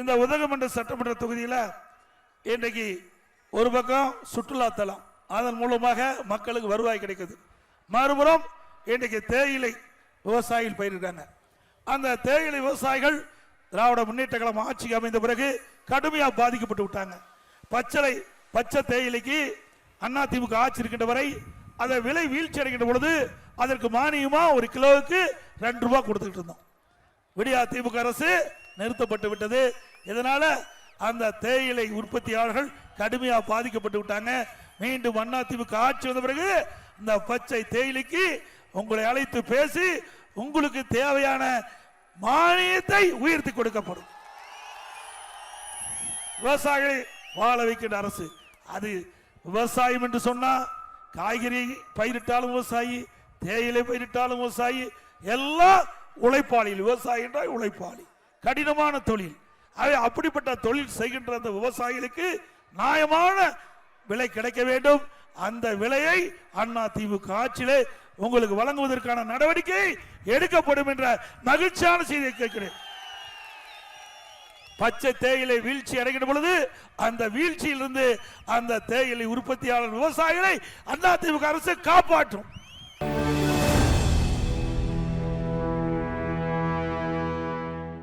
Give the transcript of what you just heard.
இந்த உதகமண்ட சட்டமன்ற தொகுதியில் இன்றைக்கு ஒரு பக்கம் சுற்றுலாத்தலம் அதன் மூலமாக மக்களுக்கு வருவாய் கிடைக்குது. மறுபுறம் இன்றைக்கு தேயிலை விவசாயிகள் பயிரிடுறாங்க. அந்த தேயிலை விவசாயிகள் திராவிட முன்னேற்ற கழகம் ஆட்சிக்கு அமைந்த பிறகு கடுமையாக பாதிக்கப்பட்டு விட்டாங்க. பச்சளை பச்சை தேயிலைக்கு அண்ணா திமுக ஆட்சி இருக்கின்ற வரை அதை விலை வீழ்ச்சி அடைகின்ற பொழுது அதற்கு மானியமாக ஒரு கிலோவுக்கு ரெண்டு ரூபா கொடுத்துக்கிட்டு இருந்தோம். விடியா திமுக அரசு நிறுத்தப்பட்டு விட்டது. இதனால அந்த தேயிலை உற்பத்தியாளர்கள் கடுமையாக பாதிக்கப்பட்டு விட்டாங்க. மீண்டும் அண்ணா ஆட்சி வந்த பிறகு இந்த பச்சை தேயிலைக்கு உங்களை அழைத்து பேசி உங்களுக்கு தேவையான மானியத்தை உயர்த்தி கொடுக்கப்படும். விவசாயிகளை வாழ வைக்கின்ற அரசு. அது விவசாயம் என்று சொன்னா காய்கறி பயிரிட்டாலும் விவசாயி தேயிலை பயிரிட்டாலும் விவசாயி எல்லாம் உழைப்பாளிகள். விவசாயி என்றால் உழைப்பாளி. கடினமான தொழில். அவை அப்படிப்பட்ட தொழில் செய்கின்ற அந்த விவசாயிகளுக்கு நியாயமான விலை கிடைக்க வேண்டும். அந்த விலையை அண்ணா திமுக ஆட்சியிலே உங்களுக்கு வழங்குவதற்கான நடவடிக்கை எடுக்கப்படும் என்ற மகிழ்ச்சியான செய்தியை கேட்கிறேன். பச்சை தேயிலை வீழ்ச்சி அடைகிற பொழுது அந்த வீழ்ச்சியிலிருந்து அந்த தேயிலை உற்பத்தியாளர் விவசாயிகளை அதிமுக அரசு காப்பாற்றும்.